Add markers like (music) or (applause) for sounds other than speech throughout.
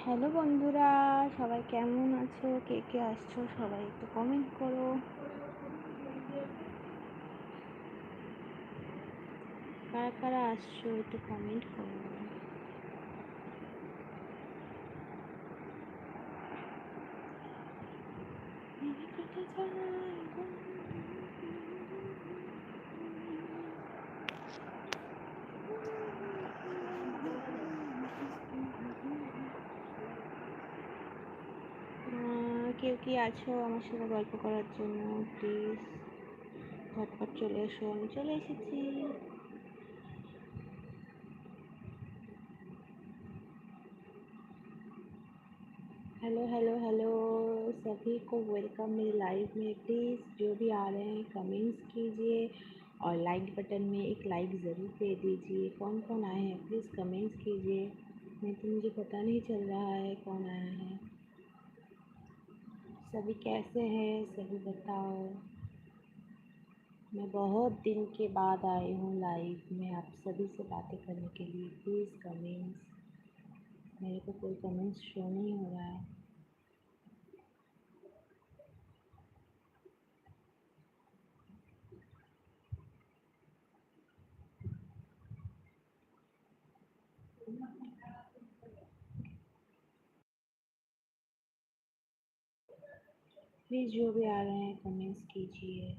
Hello বন্ধুরা, সবাই কেমন আছো? কে কে আসছো? সবাই একটু কমেন্ট করো। কারা কারা আসছো একটু কমেন্ট করো। কেউ কি আছো আমার সাথে গল্প করার জন্য প্লিজ ঝটপট চলে এসো আমি চলে এসেছি हेलो हेलो हेलो सभी को वेलकम मेरे लाइव में प्लीज़ जो भी आ रहे हैं कमेंट्स कीजिए और लाइक बटन में एक लाइक ज़रूर दे दीजिए कौन कौन आए हैं प्लीज़ कमेंट्स कीजिए नहीं तो मुझे पता नहीं चल रहा है कौन आया है सभी कैसे हैं? सभी बताओ। मैं बहुत दिन के बाद आई हूँ लाइव में आप सभी से बातें करने के लिए। प्लीज़ कमेंट्स मेरे को कोई कमेंट्स शो नहीं हो रहा है। प्लीज़ जो भी आ रहे हैं कमेंट्स कीजिए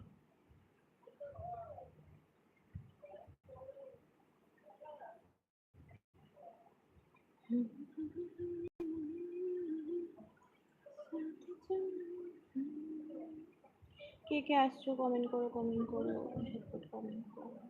কে কে আসছো কমেন্ট করো কমেন্ট করো ঝটপট কমেন্ট করো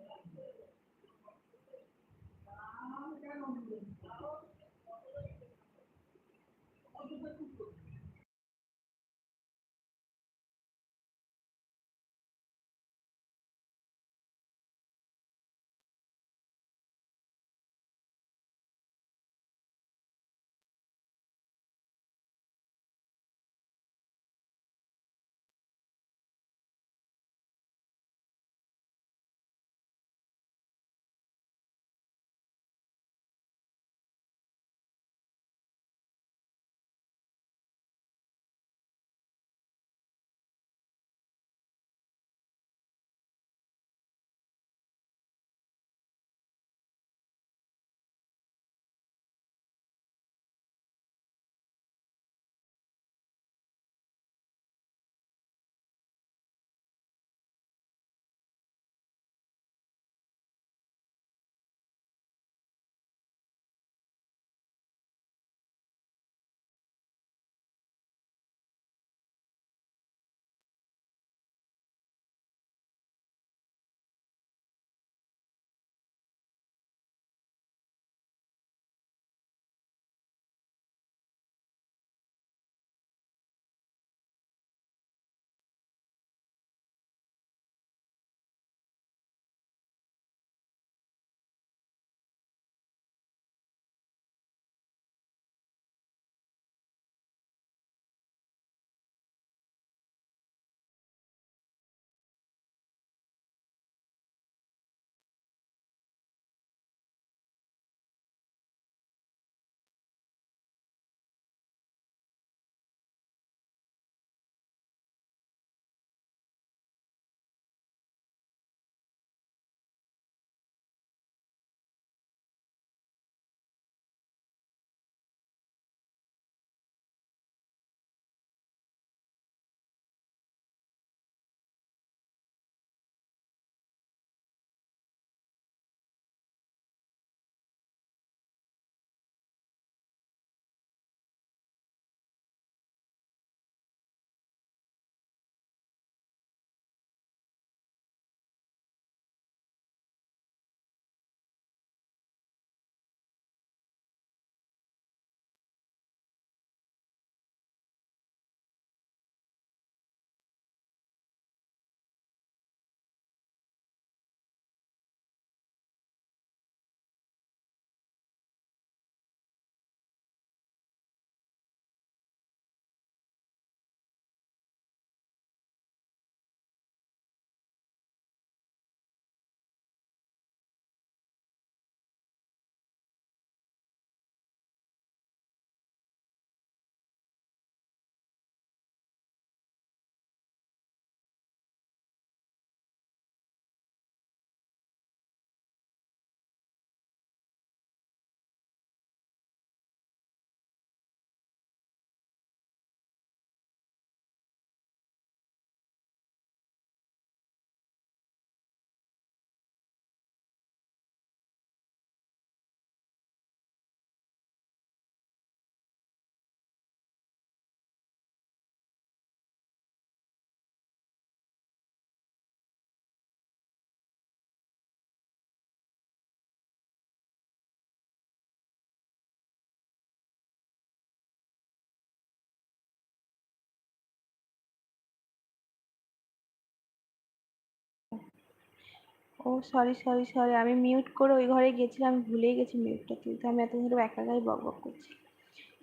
ও সরি সরি সরি আমি মিউট করে ওই ঘরে গেছিলাম ভুলেই গেছি মিউটটা তুলতে। আমি এত ধরে একা একাই বক বক করছি।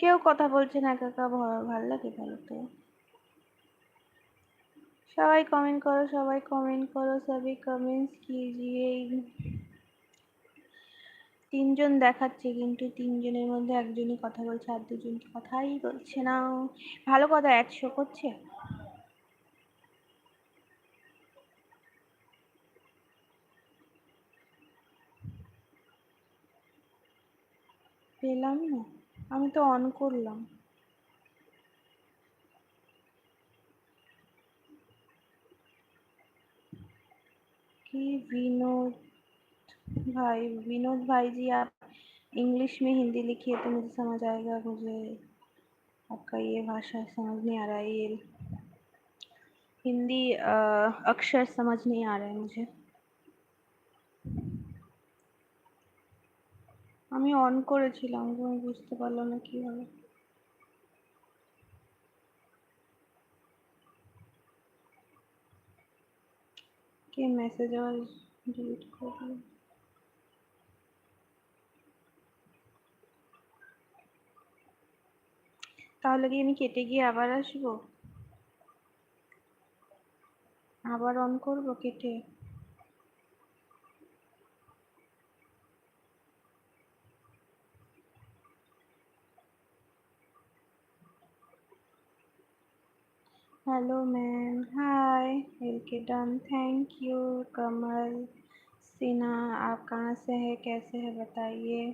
কেউ কথা বলছে না, একা একা ভালো লাগে ভালো তো। সবাই কমেন্ট করো, সবাই কমেন্ট করো, সবই কমেন্টস কিজিয়ে তিনজন দেখাচ্ছে, কিন্তু তিনজনের মধ্যে একজনই কথা বলছে আর দুজন কথাই বলছে না। ভালো কথা অ্যাড শো করছে? পেলাম না আমি তো অন করলাম कि विनोद भाई विनोद भाई जी आप इंग्लिश में हिंदी लिखिए तो मुझे समझ आएगा मुझे आपका ये भाषा समझ नहीं आ रहा है ये हिंदी अक्षर समझ नहीं आ रहा है मुझे আমি অন করেছিলাম বুঝতে পারলাম না কীভাবে। কে মেসেজ আবার ডিলিট করল? তাহলে কি আমি কেটে গিয়ে আবার আসব? আবার অন করব কেটে? hello ma'am hi welcome thank you Kamal Sinha आप कहाँ से है कैसे है बताइए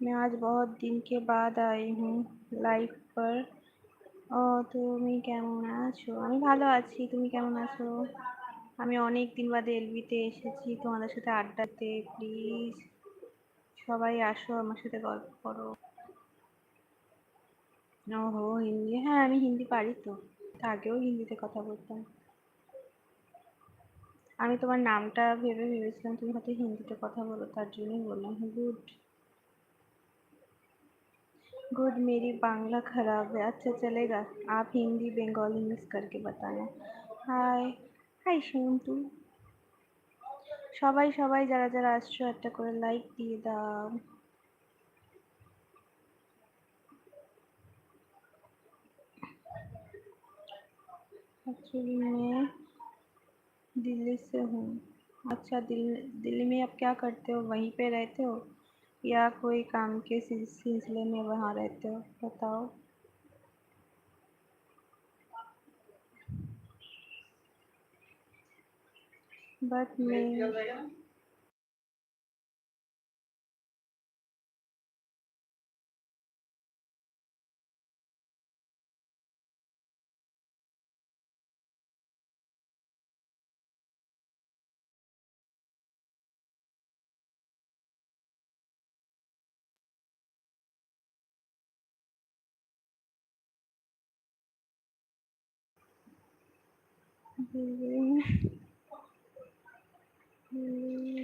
मैं आज बहुत दिन के बाद आई हूँ লাইভ পর ও তুমি কেমন আছো আমি ভালো আছি তুমি কেমন আছো আমি অনেক দিন বাদে এলবিতে এসেছি তোমাদের সাথে আড্ডাতে প্লিজ সবাই আসো আমার সাথে গল্প করো ওহো হিন্দি হ্যাঁ আমি হিন্দি পারি তো আগেও হিন্দিতে কথা বলতাম আমি তোমার নামটা ভেবে ভেবেছিলাম তুমি হয়তো হিন্দিতে কথা বলো তার জন্যই বললাম গুড गुड मेरी बांग्ला ख़राब है अच्छा चलेगा आप हिंदी बंगाली मिक्स करके बताना হাই হাই সন্তু সবাই সবাই যারা যারা আসছো একটা করে লাইক দিয়ে দাও एक्चुअली मैं दिल्ली से हूँ। अच्छा दिल, दिल्ली में आप क्या करते हो? वहीं पे रहते हो? या कोई काम के सिलसिले में वहाँ रहते हो? बताओ। बट मैं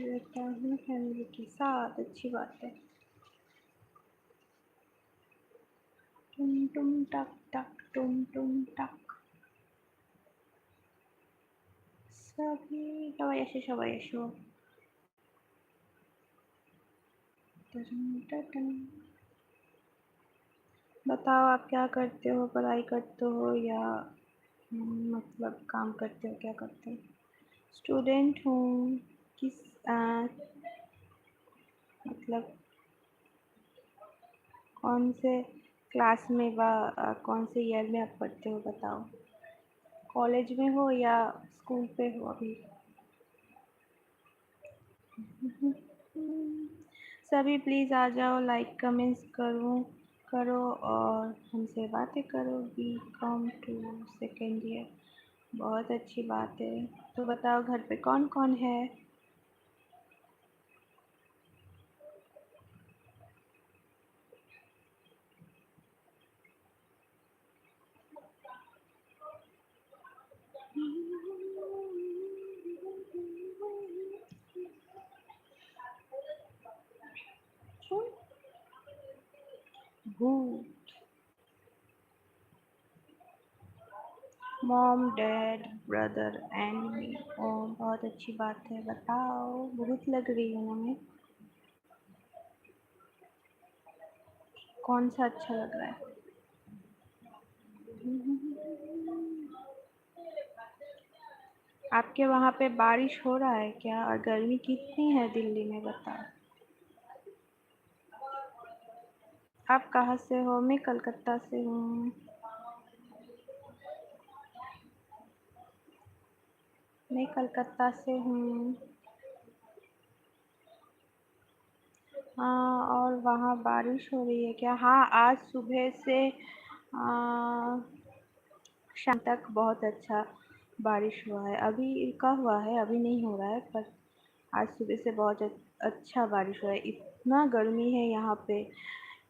रहता हूँ फैमिली के साथ अच्छी बात है टुम टुम टक टक टुम टुम टक सभी शवायशो शवायशो बताओ आप क्या करते हो पढ़ाई करते हो या मतलब काम करते हो क्या करते हो? स्टूडेंट हूँ किस आ, मतलब कौन से क्लास में व कौन से ईयर में आप पढ़ते हो बताओ? कॉलेज में हो या स्कूल पे हो अभी? (laughs) सभी प्लीज़ आ जाओ लाइक कमेंट्स करो। करो और हमसे बातें करो B com two second year बहुत अच्छी बात है। तो बताओ घर पे कौन कौन है? भूत। Mom dad brother and me ओ बहुत अच्छी बात है, बताओ। भूख लग रही है ना मैं? कौन सा अच्छा लग रहा है? आपके वहाँ पे बारिश हो रहा है क्या? और गर्मी कितनी है दिल्ली में, बताओ। आप कहाँ से हो? मैं कलकत्ता से हूँ। मैं कलकत्ता से हूँ। हाँ और वहाँ बारिश हो रही है क्या? हाँ आज सुबह से शाम तक बहुत अच्छा बारिश हुआ है। अभी का हुआ है, अभी नहीं हो रहा है, पर आज सुबह से बहुत अच्छा बारिश हुआ है। इतना गर्मी है यहाँ पे।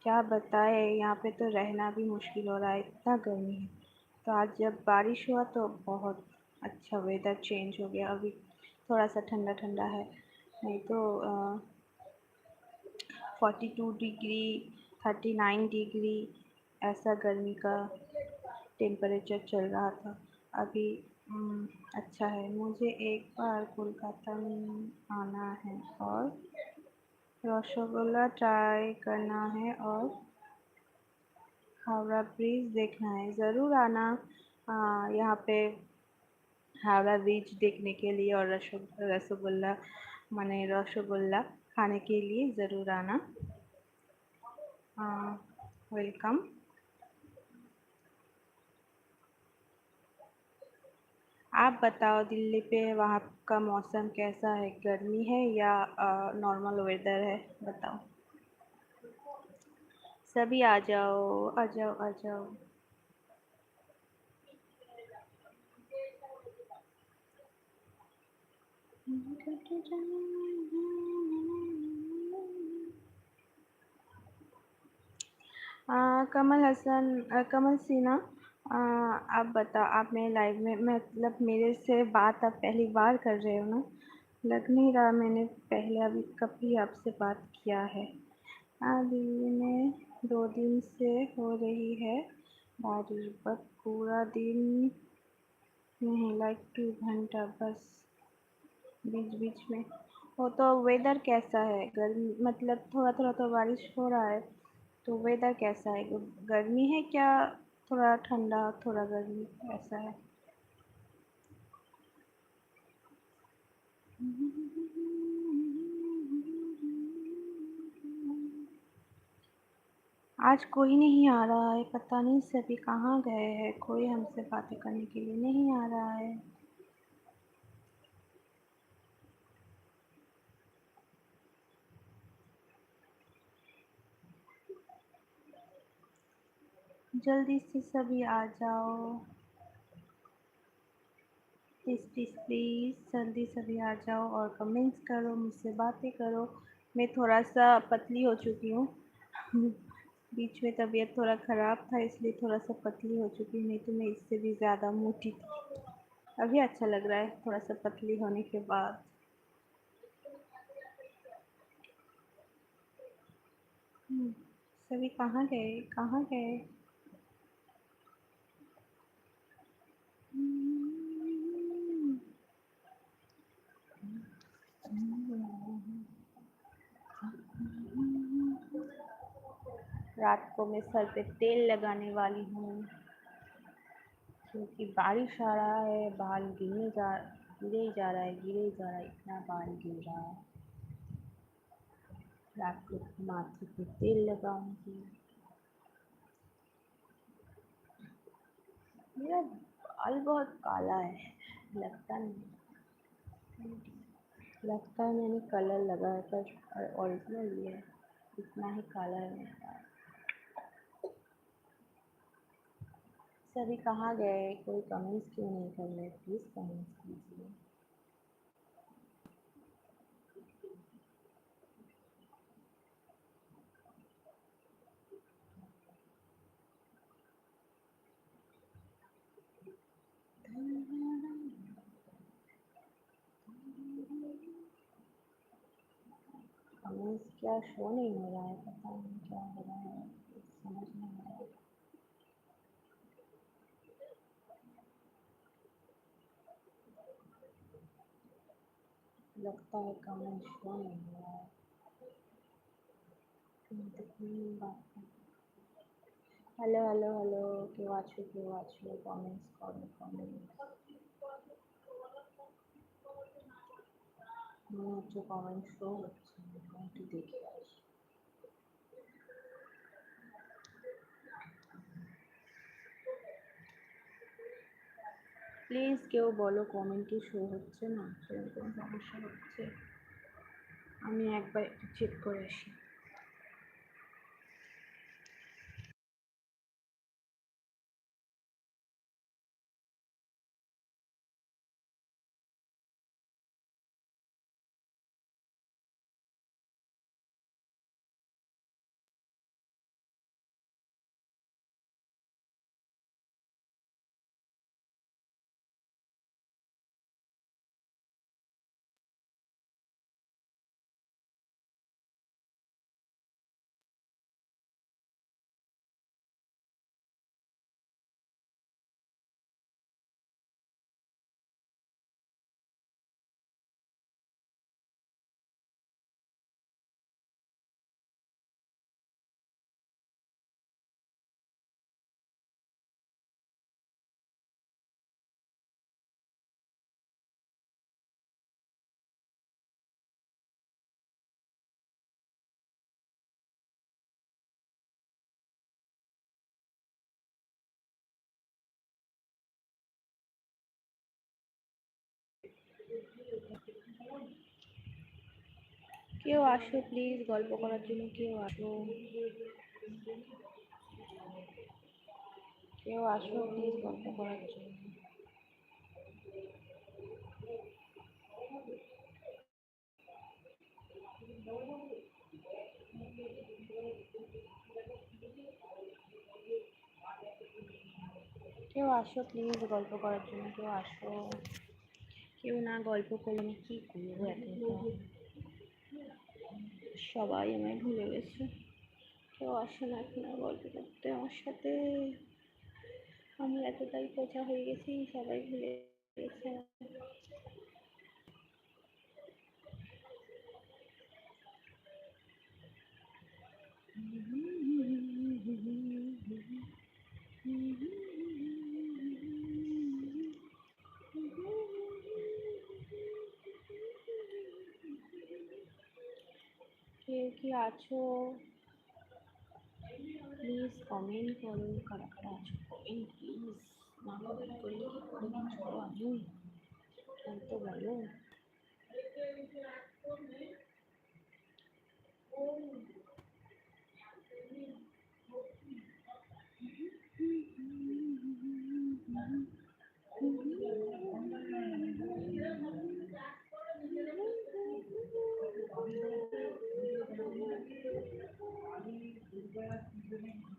क्या बताए, यहाँ पे तो रहना भी मुश्किल हो रहा है, इतना गर्मी है। तो आज जब बारिश हुआ तो बहुत अच्छा वेदर चेंज हो गया, अभी थोड़ा सा ठंडा ठंडा है। नहीं तो forty two degree thirty nine degree ऐसा गर्मी का टेम्परेचर चल रहा था। अभी अच्छा है। मुझे एक बार कोलकाता में आना है और रसगुल्ला ट्राई करना है और हावड़ा ब्रिज देखना है ज़रूर आना यहाँ पे हावड़ा ब्रिज देखने के लिए और रसगुल्ला माने रसगुल्ला खाने के लिए ज़रूर आना वेलकम आप बताओ दिल्ली पे वहाँ का मौसम कैसा है? गर्मी है या नॉर्मल वेदर है? बताओ। सभी आ जाओ आ जाओ आ जाओ। आ, कमल हसन कमल सिन्हा आप बताओ आप मेरे लाइव में मतलब मेरे से बात आप पहली बार कर रहे हो ना? लग नहीं रहा मैंने पहले अभी कभी आपसे बात किया है। हाँ, दिल्ली में दो दिन से हो रही है बारिश बट पूरा दिन नहीं लाइक टू घंटा बस बीच बीच में। वो तो वेदर कैसा है? गर्मी मतलब थोड़ा थोड़ा तो बारिश हो रहा है तो वेदर कैसा है? गर्मी है क्या थोड़ा ठंडा, थोड़ा गर्मी, ऐसा है। आज कोई नहीं आ रहा है, पता नहीं सभी कहाँ गए हैं, कोई हमसे बातें करने के लिए नहीं आ रहा है। जल्दी से सभी आ जाओ। प्लीज़ प्लीज़ प्लीज़ जल्दी सभी आ जाओ और कमेंट्स करो मुझसे बातें करो। मैं थोड़ा सा पतली हो चुकी हूँ। (laughs) बीच में तबीयत थोड़ा ख़राब था इसलिए थोड़ा सा पतली हो चुकी हूँ नहीं तो मैं इससे भी ज़्यादा मोटी थी। अभी अच्छा लग रहा है थोड़ा सा पतली होने के बाद। हम्म, सभी कहाँ गए? कहाँ गए? रात को मैं सर पे तेल लगाने वाली हूँ। क्योंकि बारिश आ रहा है, बाल गिरने जा, गिरे जा रहा है, गिरे जा रहा है, इतना बाल गिर रहा है। रात को माथे पे तेल लगाऊँगी। मेरा बाल बहुत काला है, लगता नहीं। लगता है मैंने कलर लगाया पर ओरिजिनल ये है इतना ही काला है मेरा सभी कहाँ गए कोई कमेंट्स क्यों नहीं कर रहे? प्लीज़ कमेंट्स कीजिए। कमेंट्स क्या शो नहीं हो रहा है? पता नहीं क्या हो रहा है। समझ नहीं आ रहा है। लगता है कमेंट शो नहीं हो रहा है হ্যালো হ্যালো হ্যালো কেউ আছো কেউ আছো কমেন্টস করো কমেন্টস মনে হচ্ছে কমেন্ট শো হচ্ছে না একটু দেখে আসি প্লিজ কেউ বলো কমেন্টে শো হচ্ছে না? সেরকম সমস্যা হচ্ছে? আমি একবার চেক করে আসি। কেউ আসো প্লিজ গল্প করার জন্য কেউ আসো। কেউ আসো প্লিজ গল্প করার জন্য। কেউ আসো প্লিজ গল্প করার জন্য কেউ আসো। কেউ না গল্প করলে আমি কী করব এত সবাই আমায় ভুলে গেছে কেউ আসে না এখন আর গল্প করতে আমার সাথে আমি এতটাই পচা হয়ে গেছি সবাই ভুলে গেছে কেউ কি আছো প্লিজ কমেন্ট করো কারা কারা আছো কমেন্ট প্লিজ না কমেন্ট করলে কি করে বুঝবো আমি বলতে বলো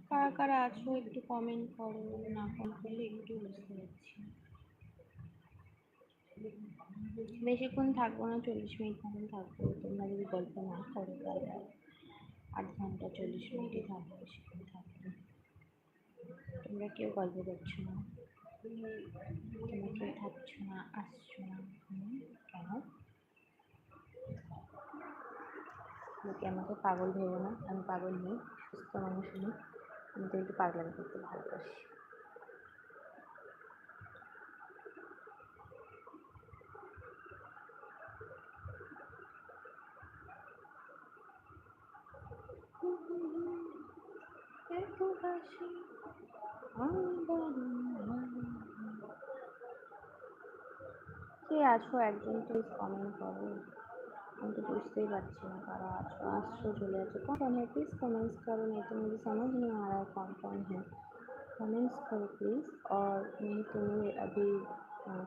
কারা কারা আছো একটু কমেন্ট করো না কমেন্ট করলে একটু বুঝতে পারছি। বেশিক্ষণ থাকব না, চল্লিশ মিনিট মতন থাকব, তোমরা যদি গল্প না করো তাহলে আধ ঘণ্টা, চল্লিশ মিনিটই থাকব, বেশিক্ষণ থাকব তোমরা কেউ গল্প করছ না? তোমরা কেউ থাকছো না, আসছো না? কেন? লোকে আমাকে পাগল ভেবো না? আমি পাগল নেই, সুস্থ মানুষ নেই। আমি তো একটু পাগলামি করতে ভালোবাসি। কে আছো একজন প্লিজ কমেন্ট করো। আমি तो বুঝতেই পারছি না কারা আছো আসছো চলে যাচ্ছো कौन है प्लीज कमेंट्स करो नहीं तो मुझे समझ नहीं आ रहा है कौन कौन है कमेंट्स करो प्लीज़ और मैं तुम्हें अभी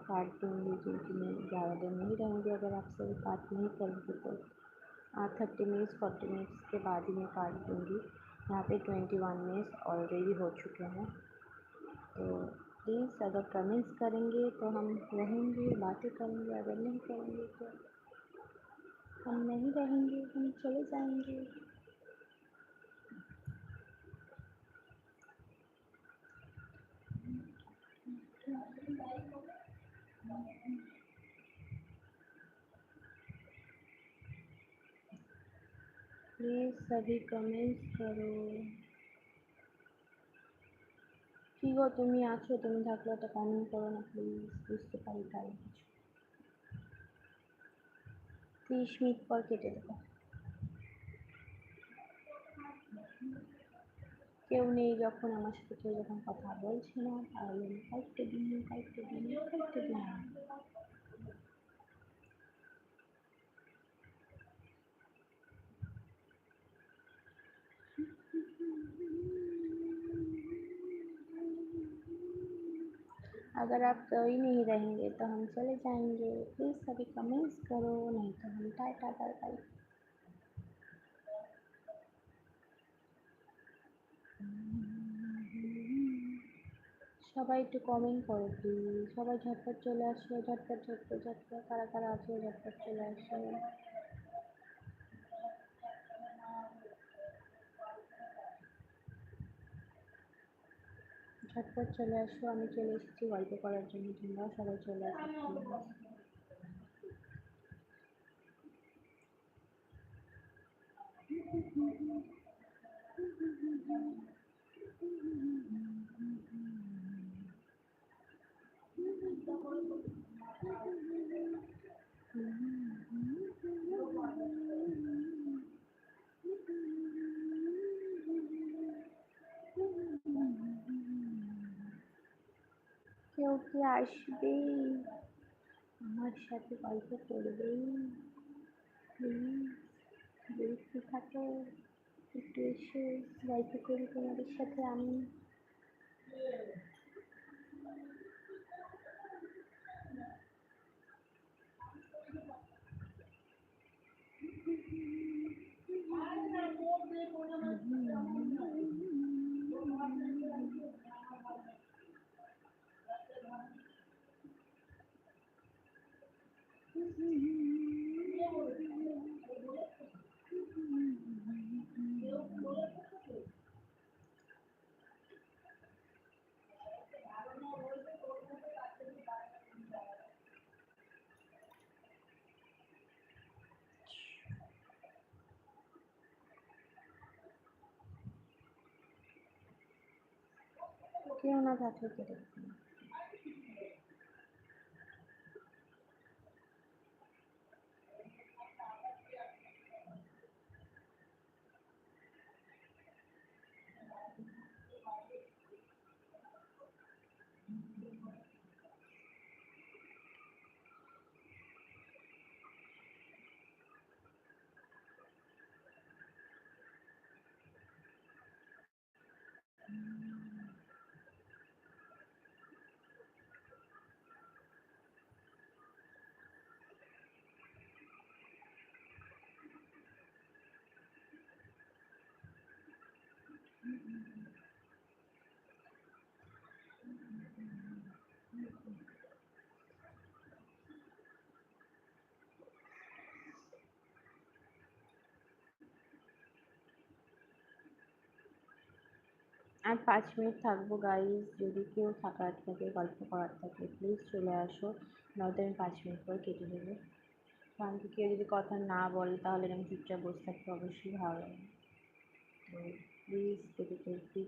काट दूँगी क्योंकि मैं ज़्यादा देर नहीं रहूँगी अगर आपसे बात नहीं करूँगी तो थर्टी मिनट्स फोर्टी मिनट्स के बाद ही मैं काट दूँगी यहाँ पे ट्वेंटी वन मिनट्स ऑलरेडी हो चुके हैं तो प्लीज़ अगर कमेंट्स करेंगे तो हम रहेंगे बातें करेंगे अगर नहीं करेंगे तो हम नहीं रहेंगे, हम चले जाएँगे। प्लीज़ सभी कमेंट्स करो। ठीक हो तुम्हें आज तुम्हें थकलो तो कमेंट करो ना प्लीज़ बुझते पर ত্রিশ মিনিট পর কেটে দেবো। কেউ নেই যখন আমার সাথে, কেউ যখন কথা বলছে না, তাহলে আমি দিন কয়েকটা দিন কয়েকটা দিন अगर आप कोई नहीं रहेंगे तो हम चले जाएंगे प्लीज़ सभी कमेंट्स करो नहीं तो हम टाटा बाय बाय সবাই একটু কমেন্ট করো প্লিজ সবাই ঝটপট চলে আসো ঝটপট ঝটপট ঝটপট কারা কারা আছো ঝটপট চলে আসো ঝটপট চলে আসো আমি চলে এসেছি গল্প করার জন্য তোমরাও সবাই চলে আসো কেউ কি আসবে আমার সাথে গল্প করবে প্লিজ, দেখতে থাকো। একটু এসে গল্প করি তোমাদের সাথে আমি। কেউ না থাকলে কেটে আর পাঁচ মিনিট থাকব গাইজ যদি কেউ থাকার থাকে, গল্প করার থাকে প্লিজ চলে আসো। নয়তো আমি পাঁচ মিনিট পর কেটে দেবো কারণ কি, কেউ যদি কথা না বলে, তাহলে আমি চুপচাপ বসে থাকতে অবশ্যই ভালো লাগে। তো প্লিজ যদি ফ্রি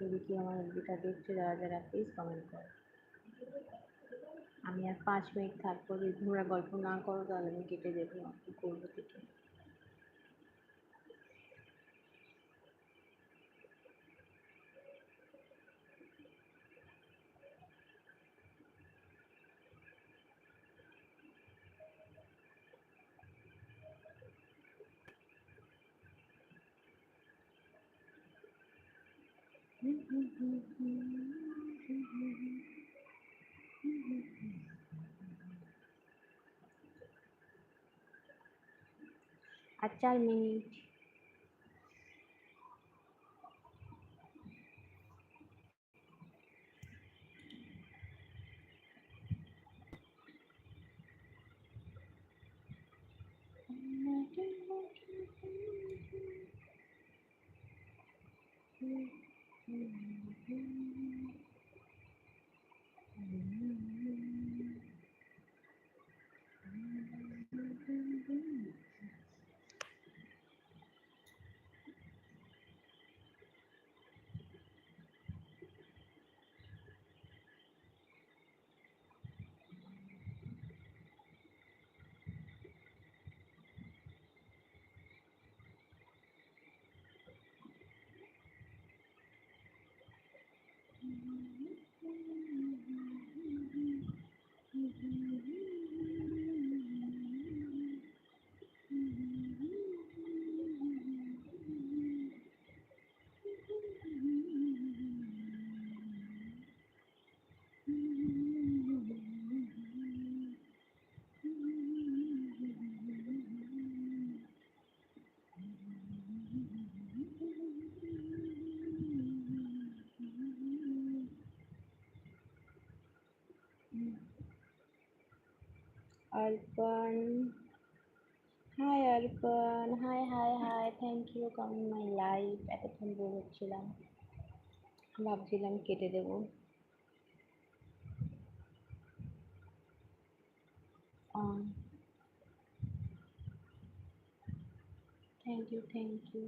যদি কেউ আমার ভিডিওটা দেখছে, যারা যারা প্লিজ কমেন্ট করো। আমি আর পাঁচ মিনিট থাকব, যদি তোমরা গল্প না করো, তাহলে আমি কেটে দেবো, কি করব কেটে আর চার minute Mm-hmm. (laughs) Arpan. Hi Arpan. Hi, hi, hi. Thank you coming my life. এতক্ষণ বোর হচ্ছিলাম ভাবছিলাম কেটে দেব thank you thank you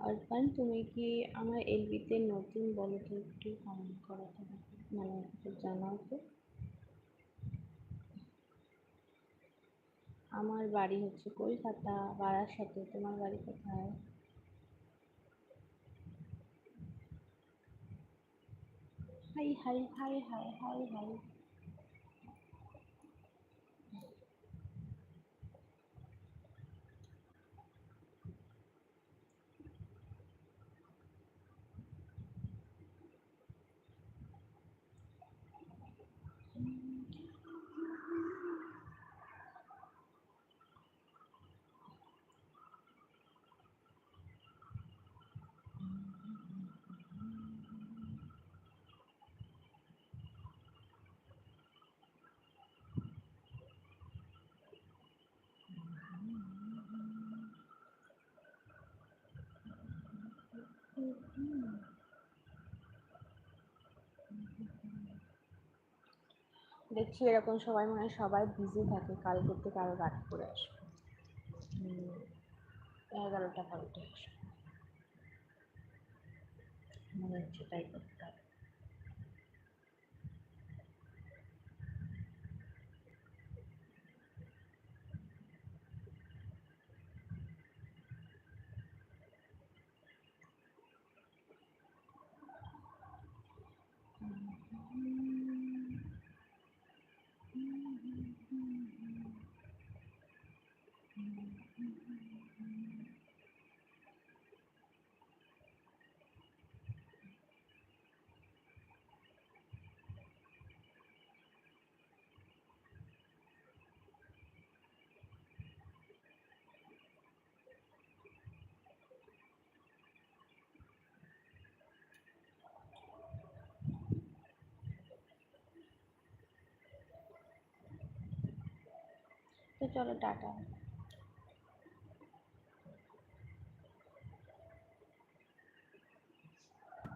Arpan তুমি কি আমার এলবিতে নতুন বলো তো একটু কমেন্ট করাতে মানে জানাও তো আমার বাড়ি হচ্ছে কলকাতা বারাসাতে। তোমার বাড়ি কোথায়? Hi hi hi hi hi hi. দেখছি এরকম সবাই মনে সবাই বিজি থাকে। কালকের থেকে আরও রাত করে আসবে। এগারোটা, বারোটা আসবে মনে হচ্ছে তাই করতে হবে। তো চলো টাটা।